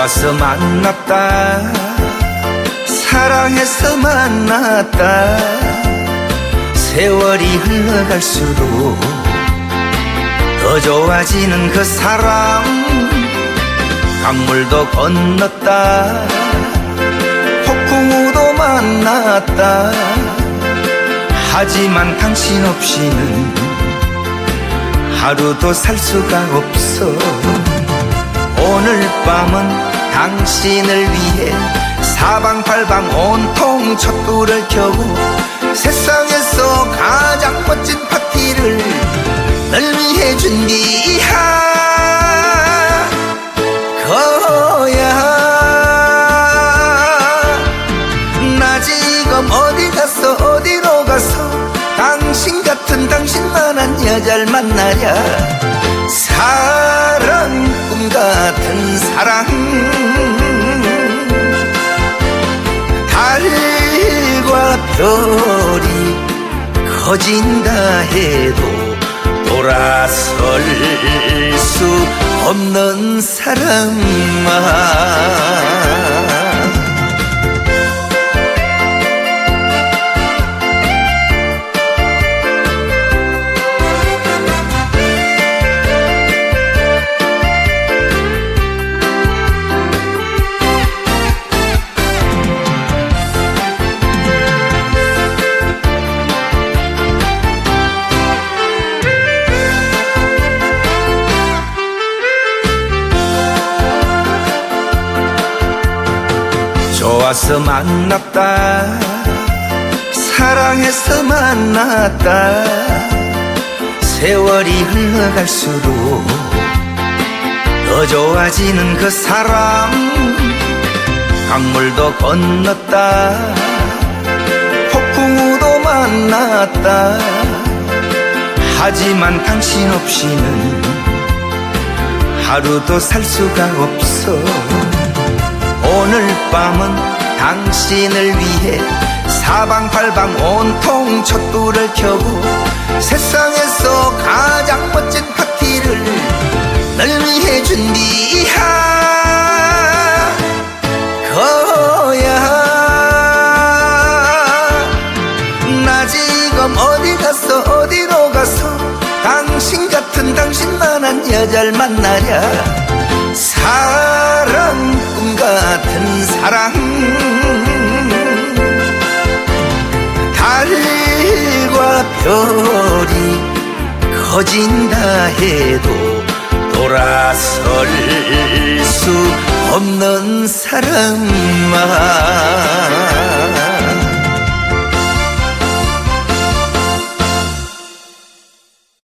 좋아서 만났다. 사랑해서 만났다. 세월이 흘러갈수록 더 좋아지는 그 사랑. 강물도 건넜다. 폭풍우도 만났다. 하지만 당신 없이는 하루도 살 수가 없어. 오늘 밤은 당신을 위해 사방팔방 온통 촛불을 켜고 세상에서 가장 멋진 파티를 널 위해 준비한 거야. 나 지금 어디 갔어 어디로 가서 당신 같은 당신만한 여자를 만나랴. 꿈 같은 사랑. 달과 별이 커진다 해도 돌아설 수 없는 사랑만 좋아서 만났다. 사랑해서 만났다. 세월이 흘러갈수록 더 좋아지는 그 사랑 강물도 건넜다. 폭풍우도 만났다. 하지만 당신 없이는 하루도 살 수가 없어. 오늘 밤은 당신을 위해 사방팔방 온통 촛불을 켜고 세상에서 가장 멋진 파티를 널 위해 준비한 거야. 나 지금 어디 갔어? 어디로 가서 당신 같은 당신만한 여자를 만나랴. 꿈 같은 사랑. 달과 별이 커진다 해도 돌아설 수 없는 사랑만